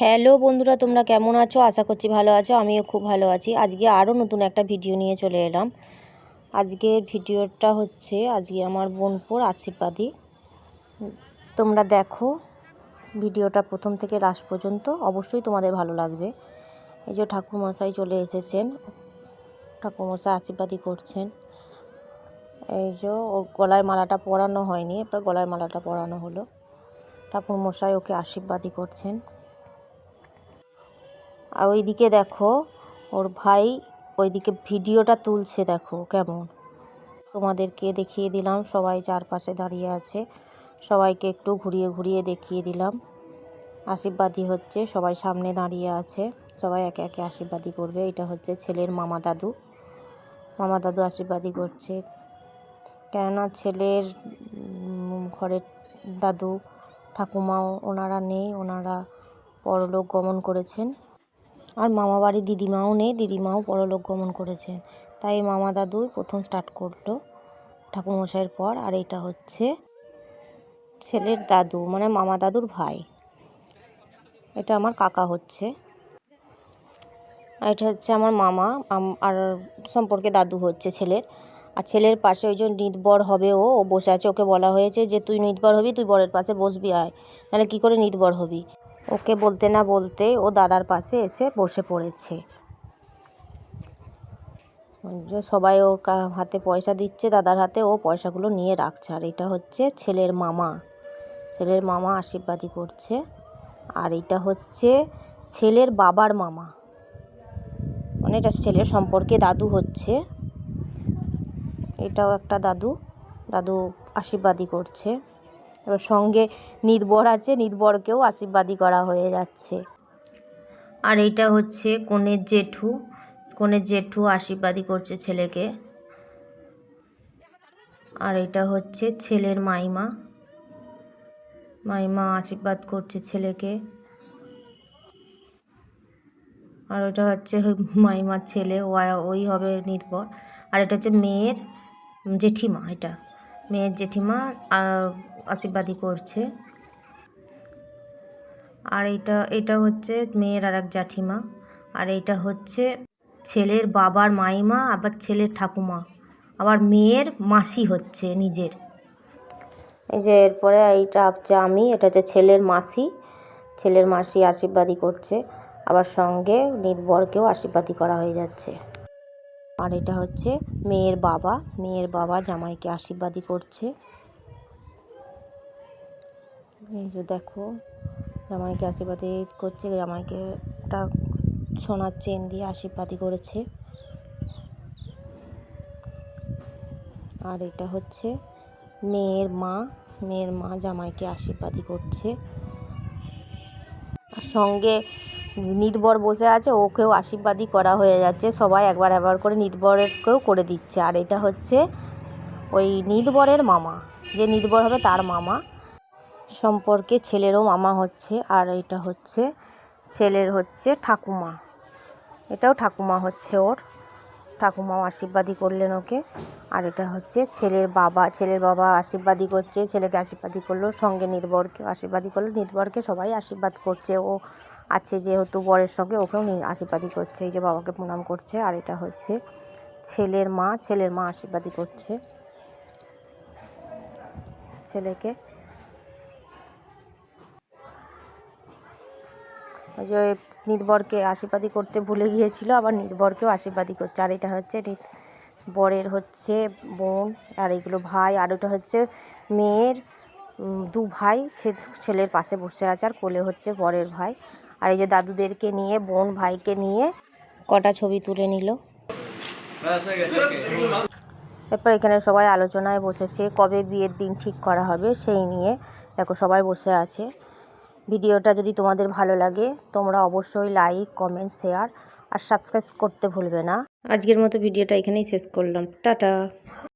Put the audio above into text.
Hello বন্ধুরা, তোমরা কেমন আছো? আশা করছি ভালো আছো, আমিও খুব ভালো আছি। আজকে আরও নতুন একটা ভিডিও নিয়ে চলে এলাম। আজকের ভিডিওটা হচ্ছে, আজকে আমার বোনপুর আশীর্বাদী। তোমরা দেখো, ভিডিওটা প্রথম থেকে লাস্ট পর্যন্ত অবশ্যই তোমাদের ভালো লাগবে। এই যে ঠাকুরমশাই চলে এসেছেন, ঠাকুরমশাই আশীর্বাদী করছেন। এই যে ওর গলায় মালাটা পরানো হয়নি, এবার গলায় মালাটা পরানো হলো। ঠাকুরমশাই ওকে আশীর্বাদী করছেন। আর ওইদিকে দেখো, ওর ভাই ওইদিকে ভিডিওটা তুলছে দেখো কেমন। তোমাদেরকে দেখিয়ে দিলাম, সবাই চারপাশে দাঁড়িয়ে আছে। সবাইকে একটু ঘুরিয়ে ঘুরিয়ে দেখিয়ে দিলাম। আশীর্বাদী হচ্ছে, সবাই সামনে দাঁড়িয়ে আছে। সবাই একে একে আশীর্বাদী করবে। এটা হচ্ছে ছেলের মামা দাদু। মামা দাদু আশীর্বাদী করছে। কেননা ছেলের ঘরের দাদু, ঠাকুমাও ওনারা নেই, ওনারা পরলোক গমন করেছেন। আর মামা বাড়ির দিদিমাও নেই, দিদিমাও পরলোক গমন করেছেন। তাই মামা দাদুই প্রথম স্টার্ট করল ঠাকুরমশাইয়ের পর, আর এটা হচ্ছে ছেলের দাদু মানে মামা দাদুর ভাই। এটা আমার কাকা হচ্ছে। আর এটা হচ্ছে আমার মামা আর সম্পর্কে দাদু হচ্ছে ছেলের। আর ছেলের পাশে ওই যে নিতবর হবে ও ও বসে আছে। ওকে বলা হয়েছে যে, তুই নিতবর হবি, তুই বরের পাশে বসবি, আয়। নাহলে কী করে নিতবর হবি? ওকে বলতে না বলতে ও দাদার পাশে এসে বসে পড়েছে। সবাই ওর হাতে পয়সা দিচ্ছে, দাদার হাতে ও পয়সাগুলো নিয়ে রাখছে। আর এটা হচ্ছে ছেলের মামা। ছেলের মামা আশীর্বাদী করছে। আর এটা হচ্ছে ছেলের বাবার মামা। মানে এটা ছেলের সম্পর্কে দাদু হচ্ছে। এটাও একটা দাদু। দাদু আশীর্বাদী করছে। এবার সঙ্গে নিদবর আছে নিদবরকেও আশীর্বাদী করা হয়ে যাচ্ছে। আর এইটা হচ্ছে কনের জেঠু। কনের জেঠু আশীর্বাদী করছে ছেলেকে। আর এটা হচ্ছে ছেলের মাইমা। মাইমা আশীর্বাদ করছে ছেলেকে। আর ওটা হচ্ছে মাইমার ছেলে ওই হবে নির্ভর আর এটা হচ্ছে মেয়ের জেঠিমা, এটা। মেয়ের জেঠিমা আশীর্বাদী করছে। আর এটা এটা হচ্ছে মেয়ের আর এক জ্যাঠিমা। আর এটা হচ্ছে ছেলের বাবার মাইমা, আবার ছেলের ঠাকুমা। আবার মেয়ের মাসি হচ্ছে নিজের। এই যে এরপরে এইটা হচ্ছে আমি, এটা হচ্ছে ছেলের মাসি। ছেলের মাসি আশীর্বাদী করছে। আবার সঙ্গে নির্বরকেও আশীর্বাদী করা হয়ে যাচ্ছে। আর এটা হচ্ছে মেয়ের বাবা। মেয়ের বাবা জামাইকে আশীর্বাদী করছে। এই যে দেখো, জামাইকে আশীর্বাদী করছে, জামাইকে একটা সোনার চেন দিয়ে আশীর্বাদী করেছে। আর এটা হচ্ছে মেয়ের মা মেয়ের মা জামাইকে আশীর্বাদী করছে। আর সঙ্গে নিতবর বসে আছে, ওকেও আশীর্বাদী করা হয়ে যাচ্ছে, সবাই একবার একবার করে নিতবরেরকেও করে দিচ্ছে। আর এটা হচ্ছে ওই নিতবরের মামা, যে নিতবর হবে তার মামা। সম্পর্কে ছেলেরও মামা হচ্ছে, আর এটা হচ্ছে ছেলের হচ্ছে ঠাকুমা। এটাও ঠাকুমা হচ্ছে ওর। ঠাকুমাও আশীর্বাদী করলেন ওকে। আর এটা হচ্ছে ছেলের বাবা। ছেলের বাবা আশীর্বাদী করছে, ছেলেকে আশীর্বাদী করল, সঙ্গে নির্ভরকে আশীর্বাদী করল। নির্ভরকে সবাই আশীর্বাদ করছে। ও আছে যেহেতু বরের সঙ্গে, ওকেও নি- আশীর্বাদী করছে। এই যে বাবাকে প্রণাম করছে। আর এটা হচ্ছে ছেলের মা। ছেলের মা আশীর্বাদী করছে। ছেলেকে ওই যে নির্ভরকে আশীর্বাদী করতে ভুলে গিয়েছিল, আবার নির্ভরকেও আশীর্বাদী করছে। আর এটা হচ্ছে বরের হচ্ছে বোন, আর এগুলো ভাই, আর ওটা হচ্ছে মেয়ের দু ভাই ছেলের পাশে বসে আছে, আর কোলে হচ্ছে বরের ভাই। আর এই যে দাদুদেরকে নিয়ে, বোন ভাইকে নিয়ে কটা ছবি তুলে নিল। এরপর এখানে সবাই আলোচনায় বসেছে, কবে বিয়ের দিন ঠিক করা হবে সেই নিয়ে। দেখো সবাই বসে আছে। ভিডিওটা যদি তোমাদের ভালো লাগে, তোমরা অবশ্যই লাইক কমেন্ট শেয়ার আর সাবস্ক্রাইব করতে ভুলবে না। আজকের মতো ভিডিওটা এখানেই শেষ করলাম। টাটা।